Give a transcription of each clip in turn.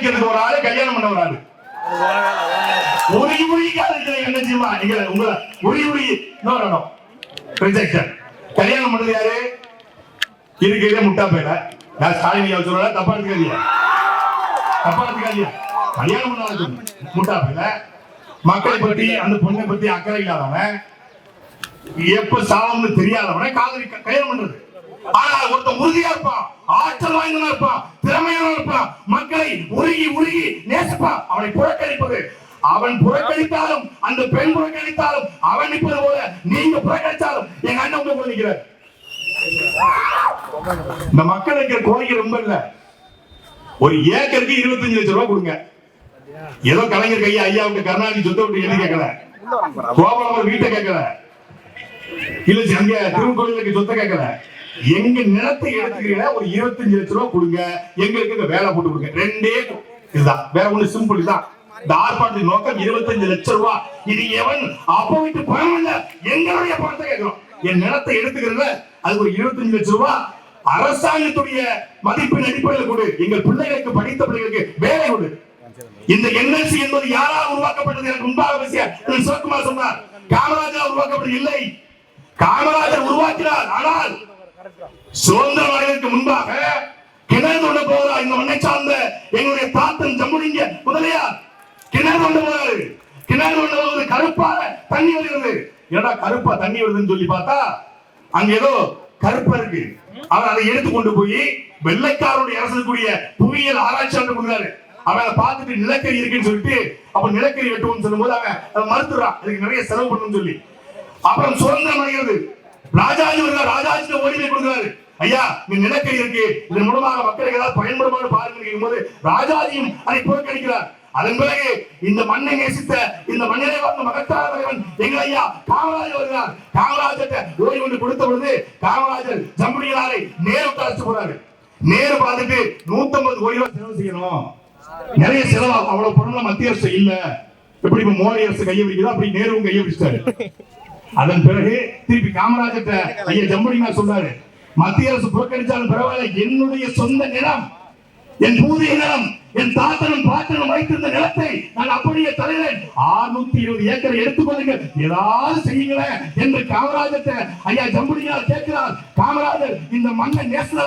காதலிக்கிறதுக்கு ஒரு ஆளு கல்யாணம் பண்ண ஒரு ஆளு. உருகி உருகி என்ன செய்யுமா நீங்க உங்களை உருகி உருகி நோ ரிஜெக்ஷன் கல்யாணம் பண்ணது யாரு? இருக்கிறதே முட்டா பேர. நான் ஸ்டாலின் ஐயா தப்பா எடுத்துக்காதீங்க. தப்பா எடுத்துக்காதீங்க. கல்யாணம் பண்ணாத முட்டா பேர. மக்களை பத்தி அந்த பொண்ணை பத்தி அக்கறை இல்லாதவன். எப்ப சாவம்னு தெரியாதவனை காதலி கல்யாணம் பண்றது. ஆனால் ஒருத்தன் உறுதியா இருப்பான் ஆற்றல் வாய்ந்தவனா இருப்பான் திறமையான இருப்பான் மக்களை உருகி உருகி நேசிப்பான். அவனை புறக்கணிப்பது. அவன் புறக்கணித்தாலும் அந்த பெண் புறக்கணித்தாலும் அவன் நிற்பது போல நீங்க புறக்கணித்தாலும் எங்க அண்ணன் உங்க கூட இந்த மக்கள் இருக்கிற கோரிக்கை ரொம்ப இல்ல. ஒரு ஏக்கருக்கு இருபத்தஞ்சு லட்சம் ரூபாய் கொடுங்க. ஏதோ கலைஞர் கையா ஐயாவுக்கு கருணாநிதி சொத்தை விட்டு எழுதி கேட்கல. கோபாலம் வீட்டை கேட்கல. இல்ல ஜி, அங்க திருக்கோயிலுக்கு சொத்தை கேட்கல. எங்க நிலத்தை எடுத்துக்கிறீங்க ஒரு இருபத்தஞ்சு லட்சம் ரூபாய் கொடுங்க. எங்களுக்கு இந்த வேலை போட்டு கொடுங்க. ரெண்டே இதுதான். வேற ஒண்ணு சிம்பிள் தான். இந்த ஆர்ப்பாட்டத்தின் நோக்கம் இருபத்தஞ்சு லட்சம் ரூபாய் இது எவன்? அப்போ விட்டு பணம் இல்ல. எங்களுடைய பணத்தை கேட்கிறோம். என் நிலத்தை எடுத்துக்கிறத அது ஒரு இருபத்தஞ்சு லட்சம் ரூபாய் அரசாங்கத்துடைய மதிப்பின் அடிப்படையில் கொடு. எங்கள் பிள்ளைகளுக்கு படித்த பிள்ளைகளுக்கு வேலை கொடு. இந்த என்எல்சி என்பது யாரால் உருவாக்கப்பட்டது? எனக்கு முன்பாக பேசிய திரு சிவகுமார் சொன்னார். காமராஜர் உருவாக்கப்பட்டது இல்லை. காமராஜர் உருவாக்கினார். ஆனால் சுதந்திரம் அடைவதற்கு முன்பாக கிணறு தோண்ட போகிறா இந்த மண்ணை சார்ந்த எங்களுடைய தாத்தன் ஜம்முடிங்க. முதலையா கிணறு தோண்ட போறாரு கிணறு தோண்ட போது கருப்பாக தண்ணி வருகிறது. ஏடா கருப்பா தண்ணி வருதுன்னு சொல்லி பார்த்தா அங்க ஏதோ கருப்பா இருக்கு. அவர் அதை எடுத்து கொண்டு போய் வெள்ளைக்காரருடைய அரசுக்குரிய புவியியல் ஆராய்ச்சியாளர் கொடுக்குறாரு அவன் அதை பார்த்துட்டு நிலக்கரி இருக்குன்னு சொல்லிட்டு அப்ப நிலக்கரி வெட்டுவோம்னு சொல்லும்போது அவன் மறுத்துறான். அதுக்கு நிறைய செலவு பண்ணணும்னு சொல்லி. அப்புறம் சுதந்திரம் அடைகிறது. ராஜாஜி வருகிறார். ராஜாஜி ஓடிமை கொடுக்குறாரு. ஐயா இந்த நிலக்கரி இருக்கு. இதன் மூலமாக மக்களுக்கு ஏதாவது பயன்படுமான்னு பாருங்க போது ராஜாஜியும் அதை புறக்கணிக்கிறார். அதன் பிறகு இந்த மண்ணை நேசித்த இந்த மண்ணிலே வந்த மகத்தான தலைவன் எங்கள் ஐயா காமராஜர் வருகிறார். காமராஜர்கிட்ட ஓய்வு கொண்டு கொடுத்த பொழுது காமராஜர் ஜம்புடிகளாரை நேரு அழைச்சு போறாரு. நேரு பார்த்துட்டு நூத்தம்பது கோடி ரூபாய் செலவு செய்யணும். நிறைய செலவாகும் அவ்வளவு பொருள் மத்திய அரசு இல்ல. எப்படி இப்ப மோடி அரசு கையை பிடிக்குதோ அப்படி நேருவும் கையை பிடிச்சிட்டாரு அதன் பிறகு திருப்பி காமராஜர்கிட்ட ஐயா ஜம்புடினா சொன்னாரு. மத்திய அரசு புறக்கணித்தாலும் பரவாயில்ல. என்னுடைய சொந்த நிலம் என் பூர்வீக நிலம் என் தாத்தனும் பாட்டனும் வைத்திருந்த நிலத்தை நான் அப்படியே தருகிறேன் ஆறுநூத்தி இருபது ஏக்கரை எடுத்துக்கொள்ளுங்க ஏதாவது செய்யுங்களேன் என்று காமராஜத்தை ஐயா ஜம்புடியார் கேட்கிறார். காமராஜர் இந்த மண்ணை நேசல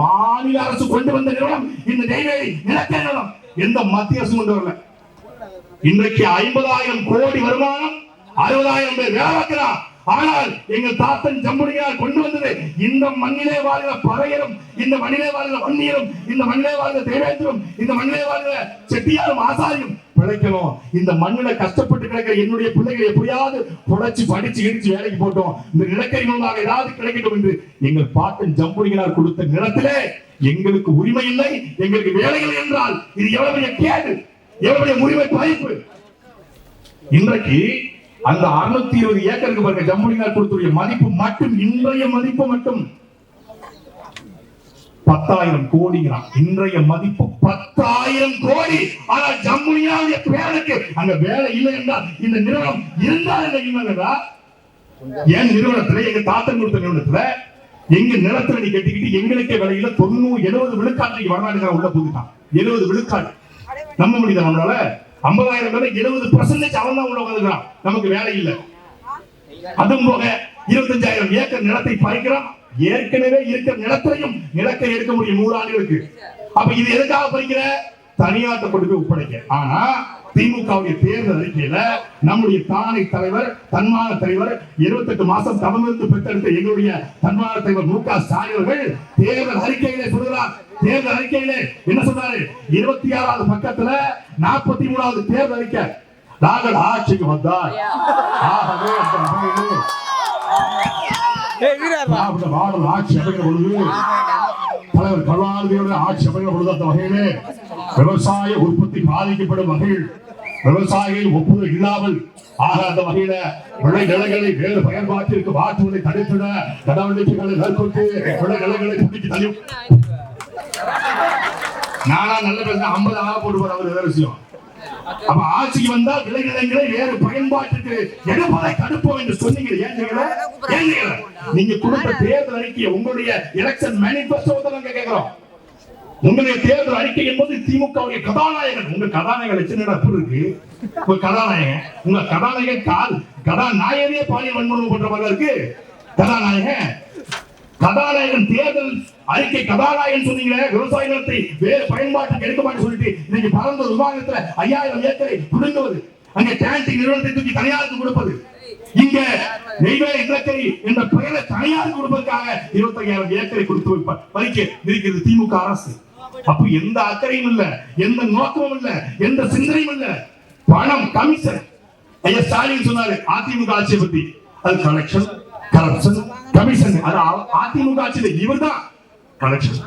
மாநில அரசு கொண்டு வந்த நிலம் இந்த நெய்வேலி நிலத்தை நிலம். எந்த மத்திய அரசு கொண்டு வரல. இன்றைக்கு ஐம்பதாயிரம் கோடி வருமானம் அறுபதாயிரம் பேர் வேலை பார்க்கிறார். ஆனால் எங்கள் தாத்தன் ஜம்புடியார் கொண்டு வந்தது இந்த மண்ணிலே வாழ்கிற பறையரும் இந்த மண்ணிலே வாழ்கிற வன்னியரும் இந்த மண்ணிலே வாழ்கிற தேவேந்திரும் இந்த மண்ணிலே வாழ்கிற செட்டியாரும் ஆசாரியும் பிழைக்கணும். இந்த மண்ணில கஷ்டப்பட்டு கிடக்கிற என்னுடைய பிள்ளைகளை எப்படியாவது புடைச்சு படிச்சு இடிச்சு வேலைக்கு போட்டோம். இந்த நிலக்கரி மூலமாக ஏதாவது கிடைக்கட்டும் என்று எங்கள் பாட்டன் ஜம்புடிகளார் கொடுத்த நிலத்திலே எங்களுக்கு உரிமை இல்லை எங்களுக்கு வேலை இல்லை என்றால் இது எவ்வளவு கேடு எவ்வளவு உரிமை பாய்ப்பு இன்றைக்கு அந்த 620 இருபது ஏக்கருக்கு பாருங்க ஜம்புலிங்கார் கொடுத்துடைய மதிப்பு மட்டும் இன்றைய மதிப்பு மட்டும். பத்தாயிரம் கோடிங்கிறான். இன்றைய மதிப்பு பத்தாயிரம் கோடி. ஆனால் ஜம்முனியாவுடைய பேருக்கு அங்க வேலை இல்லை என்றால் இந்த நிறுவனம் இருந்தால் என்ன இல்லைங்களா என் நிறுவனத்துல எங்க தாத்தன் கொடுத்த நிறுவனத்துல எங்க நிலத்துல நீ கட்டிக்கிட்டு எங்களுக்கே விலையில தொண்ணூறு எழுபது விழுக்காட்டுக்கு வடநாடுகார உள்ள புதுட்டான் எழுபது விழுக்காடு. நம்ப முடியுதா நம்மளால. ஐம்பதாயிரம் பேர் எழுபது பர்சன்டேஜ் அவன் தான் உள்ள உட்காந்துக்கிறான் நமக்கு வேலை இல்லை. அதுவும் போக இருபத்தஞ்சாயிரம் ஏக்கர் நிலத்தை பறிக்கிறான். ஏற்கனவே இருக்கிற நிலத்தையும் நிலத்தை எடுக்க முடியும் நூறு ஆண்டுகளுக்கு அப்ப இது எதுக்காக பறிக்கிற? தனியாட்ட கொண்டு போய் ஒப்படைக்க. ஆனா திமுகவுடைய தேர்தல் அறிக்கையில நம்முடைய தானை தலைவர் தன்மான தலைவர் 28 மாசம் தமிழ்ந்து பெற்றெடுத்த எங்களுடைய தன்மான தலைவர் மு க ஸ்டாலின் அவர்கள் தேர்தல் அறிக்கையிலே சொல்கிறார் தேர்தல் அறிக்கையிலே என்ன சொன்னாரு இருபத்தி ஆறாவது பக்கத்துல நாற்பத்தி மூணாவது தேர்தல் அறிக்கை. நாங்கள் ஆட்சிக்கு வந்தால் ஆகவே ஆட்சி அமைகிற பொழுது தலைவர் ஆட்சி அமைகிற பொழுது அந்த வகையிலே விவசாய உற்பத்தி பாதிக்கப்படும் வகையில் விவசாயிகள் ஒப்புதல் இல்லாமல் ஆக அந்த வகையில விளை நிலங்களை வேறு பயன்பாட்டிற்கு மாற்றுவதை தடுத்திட நடவடிக்கைகளை மேற்கொண்டு விளை நிலங்களை துண்டிக்கு தள்ளி நானா நல்ல பேசுறேன் ஐம்பது ஆக போட்டு போற அவர் விஷயம் அப்ப ஆட்சிக்கு வந்தால் விளைநிலங்களை வேறு பயன்பாட்டுக்கு எடுப்பதை தடுப்போம் என்று சொன்னீங்க ஏன் நீங்க கொடுத்த தேர்தல் அறிக்கையை உங்களுடைய எலெக்ஷன் மேனிபெஸ்டோ நாங்க கேட்கிறோம். உங்களுடைய தேர்தல் அறிக்கை என்பது திமுகவுடைய கதாநாயகன். உங்க கதாநாயகன் சின்ன எப்படி இருக்கு? உங்க கதாநாயகன். உங்க கதாநாயகன் கால் கதாநாயகனே பாலியல் வன்முறை பண்ற மாதிரி இருக்கு. கதாநாயகன். கதாநாயகன் தேர்தல் அறிக்கை கதாநாயகன் சொன்னீங்களே விவசாய நிலத்தை வேறு பயன்பாட்டுக்கு எடுக்க மாட்டேன் சொல்லிட்டு இன்னைக்கு பறந்த விமானத்துல ஐயாயிரம் ஏக்கரை புடுங்குவது அங்க கேன்டீன் நிறுவனத்தை தூக்கி தனியாருக்கு கொடுப்பது. இங்க நெய்வேலி நிலக்கரி என்ற பெயரை தனியாருக்கு கொடுப்பதற்காக இருபத்தி ஐயாயிரம் ஏக்கரை கொடுத்து வைப்பார் பறிக்க இருக்கிறது திமுக அரசு. அப்ப எந்த அக்கறையும் இல்ல எந்த நோக்கமும் இல்ல எந்த சிந்தனையும் இல்ல. பணம் கமிஷன் ஐயா ஸ்டாலின் சொன்னாரு அதிமுக ஆட்சியை பத்தி. அது கலெக்ஷன் கரப்ஷன் கமிஷன் அது அதிமுக ஆட்சியில இவர்தான். கலெக்ஷன்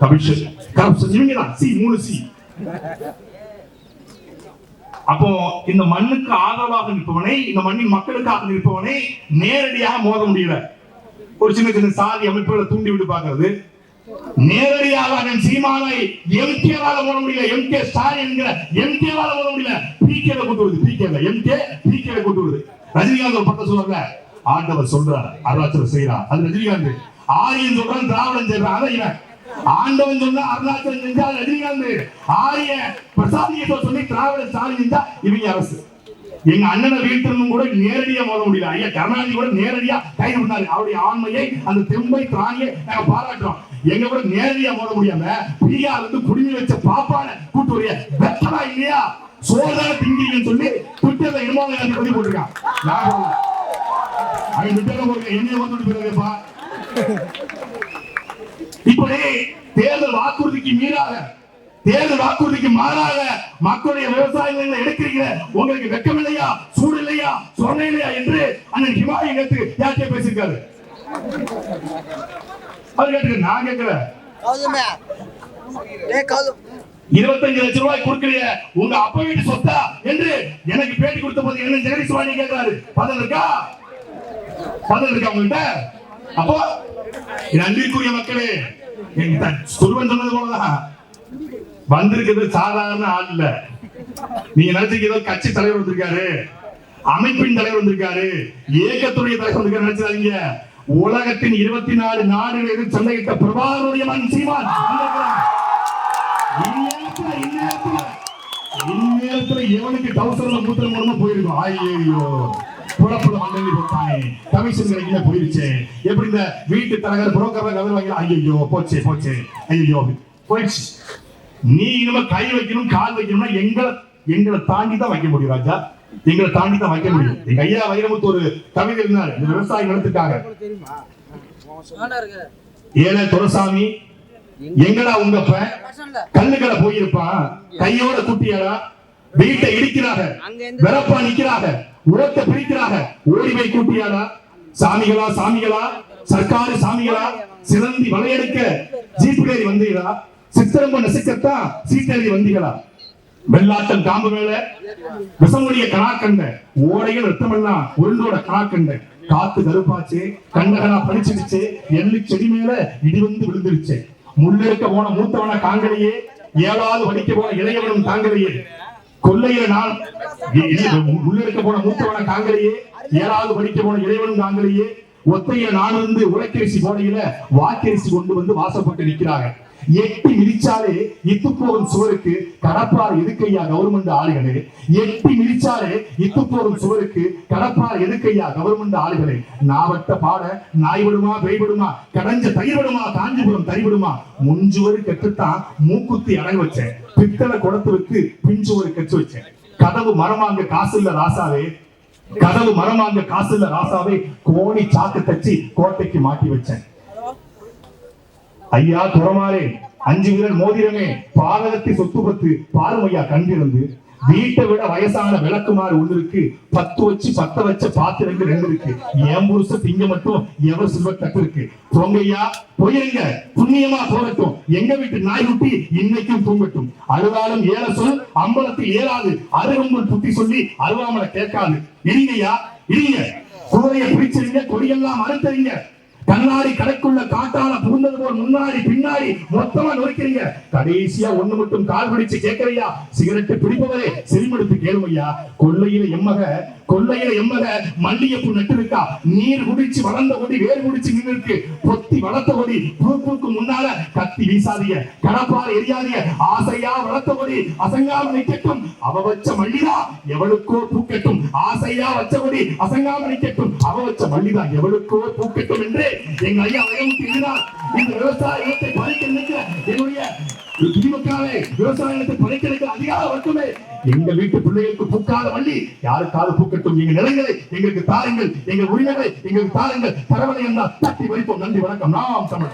கமிஷன் கரப்ஷன் இவங்க தான் சி மூணு சி அப்போ இந்த மண்ணுக்கு ஆதரவாக நிற்பவனை இந்த மண்ணின் மக்களுக்காக நிற்பவனை நேரடியாக மோத முடியல. ஒரு சின்ன சின்ன சாதி அமைப்புகளை தூண்டி விட்டு பாக்குறது நேரடியாக அண்ணன் சீமானை எம்கேவால மோத முடியல. எம்கே ஸ்டாலின் என்கிற எம்கேவால மோத முடியல. பிகேல கூட்டு வருது. பிகேல எம்கே பிகேல கூட்டு வருது. ரஜினிகாந்த் ஒரு பக்கம் சொல்றாங்க ஆண்டவர் சொல்றார். அருணாச்சலம் செய்யறார் அது ரஜினிகாந்த். ஆரியன் சொல்றான் திராவிடம் செய்யறான் அதான் இவன். ஆண்டவன் சொன்னா அருணாச்சலம் செஞ்சா அது ரஜினிகாந்த் ஆரிய பிரசாதியத்தை சொல்லி திராவிட ஸ்டாலின் செஞ்சா இவங்க அரசு. எங்க அண்ணனை வீழ்த்தணும் கூட நேரடியா மோத முடியல. ஐயா கருணாநிதி கூட நேரடியா கைது பண்ணாரு. அவருடைய ஆண்மையை அந்த தெம்பை திராணியை நாங்க பாராட்டுறோம். எங்க கூட நேரடியா மோத முடியாம பிரியா வந்து குடிமை வச்ச பாப்பான கூட்டு வரைய. வெத்தனா இல்லையா? சோதனை திங்கிறீங்கன்னு சொல்லி ட்விட்டர்ல இனமாக காந்தி பதிவு போட்டிருக்கான். அவன் ட்விட்டர்ல என்னைய வந்துட்டு இப்படி தேர்தல் வாக்குறுதிக்கு மீறாக தேர்தல் வாக்குறுதிக்கு மாறாக மக்களுடைய விவசாய நிலங்களை எடுக்கிறீங்க. உங்களுக்கு வெக்கம் இல்லையா சூடு இல்லையா சொன்ன இல்லையா என்று அண்ணன் ஹிமாலய நேத்து யார்கிட்ட பேசியிருக்காரு? அவர் கேட்டு நான் கேட்கல. இருபத்தஞ்சு லட்சம் ரூபாய் கொடுக்கலையே உங்க அப்பா வீட்டு சொத்தா என்று எனக்கு பேட்டி கொடுத்த போது என்ன ஜெகதீஷ் வாணி கேட்கிறாரு? பதில் இருக்கா? பதில் இருக்கா உங்ககிட்ட அப்போ நன்றிக்குரிய அன்பிற்குரிய மக்களே என் சொல்வன் சொன்னது போலதான் வந்திருக்கிறது சாதாரண ஆள் இல்ல நீங்க நினைச்சீங்க ஏதோ கட்சி தலைவர் வந்திருக்காரு அமைப்பின் தலைவர் வந்திருக்காரு இயக்கத்துடைய தலைவர் வந்திருக்காரு நினைச்சாதீங்க உலகத்தின் இருபத்தி நாலு நாடுகளில் சண்டையிட்ட பிரபாகருடைய மகன் சீமான் இந்நேரத்துல இந்நேரத்துல இந்நேரத்துல எவனுக்கு டவுசர்ல மூத்திரம் மூலமா போயிருக்கும் ஐயோ புலப்புல மண்ணெண்ணி போட்டானே கமிஷன் கிடைக்கல போயிருச்சு. எப்படி இந்த வீட்டு தலைவர் புரோக்கர் கவர் வாங்கி ஐயோ போச்சு போச்சு. ஐயோ போயிடுச்சு. நீ இனிமே கை வைக்கணும் கால் வைக்கணும்னா எங்களை எங்களை தாண்டி தான் வைக்க முடியும் ராஜா. எங்களை தாண்டி தான் வைக்க முடியும். எங்க ஐயா வைரமுத்து ஒரு கவிதை இருந்தாரு இந்த விவசாய நிலத்துக்காக ஏழை துரசாமி எங்கடா உங்கப்ப பையன் கல்லுக்கடை போயிருப்பான். கையோட குட்டியடா. வீட்டை இடிக்கிறாங்க. வெறப்பா நிக்கிறாங்க. உரத்தை பிரிக்கிறாங்க ஓடிமை கூட்டியாளா சாமிகளா சாமிகளா சர்க்காரு சாமிகளா சிறந்தி வளையெடுக்க ஜீப்புடேறி வந்தீங்களா? சித்திரம்ப நசுக்கத்தான் சீட்டேறி வந்தீங்களா? வெள்ளாட்டம் காம்பு மேல விஷமுடைய கணாக்கண்ட ஓடைகள் ரத்தமெல்லாம் உருண்டோட கணாக்கண்ட காத்து கருப்பாச்சு கண்டகனா படிச்சிடுச்சு எள்ளு செடி மேல இடி வந்து விழுந்துருச்சு முள்ளெடுக்க போன மூத்தவன காங்கலையே ஏழாவது வடிக்க போன இளையவனும் காங்கலையே கொல்லையில நான் முள்ளெடுக்க போன மூத்தவன தாங்களையே ஏழாவது படிக்க போன இளையவனும் தாங்களையே ஒத்தையில நான் இருந்து உலக்கரிசி போடையில வாக்கரிசி கொண்டு வந்து வாசப்பட்டு நிற்கிறாங்க எட்டி மிதிச்சாலே இத்து போகும் சுவருக்கு கடப்பார் எதுக்கையா கவர்மெண்ட் ஆளுகளே? எட்டி மிதிச்சாலே இத்து போகும் சுவருக்கு கடப்பார் எதுக்கையா கவர்மெண்ட் ஆளுகளே? நாவட்ட பாட நாய் விடுமா பேய் விடுமா கடைஞ்ச தயிர் விடுமா காஞ்சிபுரம் தறி விடுமா முஞ்சுவரு கெட்டுத்தான் மூக்குத்தி அடகு வச்சேன். பித்தளை குடத்துக்கு பிஞ்சுவரு கெச்சு வச்சேன். கதவு மரமாங்க காசு இல்ல ராசாவே கதவு மரமாங்க காசு இல்ல ராசாவே கோணி சாக்கு தச்சு கோட்டைக்கு மாட்டி வச்சேன். ஐயா துறமாறே அஞ்சு விரல் மோதிரமே பாதகத்தை சொத்து பத்து பாருமையா கண்டிருந்து வீட்டை விட வயசான விளக்குமாறு ஒண்ணு இருக்கு பத்து வச்சு பத்த வச்ச பாத்திரங்கள் ரெண்டு இருக்கு. என் புருஷ திங்க மட்டும் எவர் சில்வர் தட்டு இருக்கு. போங்கய்யா போயிருங்க. புண்ணியமா போகட்டும். எங்க வீட்டு நாய்க்குட்டி இன்னைக்கும் தூங்கட்டும். அழுதாலும் ஏற சொல் அம்பலத்தில் ஏறாது அருகம்புல் புத்தி சொல்லி அருவாமலை கேட்காது. இடிங்கய்யா இல்லைங்க கூரைய பிடிச்சிருங்க கொடியெல்லாம் மறுத்தறிங்க கண்ணாடி கடைக்குள்ள காட்டால புகுந்தது போல் முன்னாடி பின்னாடி மொத்தமா நொறுக்கிறீங்க. கடைசியா ஒண்ணு மட்டும் கால் பிடிச்சு கேட்கறியா? சிகரெட்டு பிடிப்பவரே செரிமடுத்து கேளுமையா கொள்ளையில எம்மக கொள்ளையில எம்மக மல்லிகைப்பூ நட்டு இருக்கா நீர் குடிச்சு வளர்ந்த கொடி வேர் குடிச்சு நின்று இருக்கு பொத்தி வளர்த்த கொடி பூப்புக்கு முன்னால கத்தி வீசாதீங்க. கடப்பால் எரியாதீங்க. ஆசையா வளர்த்த கொடி அசங்காம நிக்கட்டும் அவ வச்ச மல்லிதா எவளுக்கோ பூக்கட்டும் ஆசையா வச்ச கொடி அசங்காம நிக்கட்டும் அவ வச்ச மல்லிதா எவளுக்கோ பூக்கட்டும் என்று எங்க ஐயா வயமுக்கு இந்த விவசாய இனத்தை பறிக்க நினைக்கிற என்னுடைய திமுகவே விவசாயத்தை படைக்கிறதுக்கு பறிக்க நினைக்கிற அதிகார வர்க்கமே எங்க வீட்டு பிள்ளைகளுக்கு பூக்காத வள்ளி யாருக்காவது பூக்கட்டும்? நீங்க நிலங்களை எங்களுக்கு தாருங்கள். எங்க உரிமைகளை எங்களுக்கு தாருங்கள். தரவலை என்றால் தட்டி வைப்போம். நன்றி வணக்கம். நாம் தமிழ்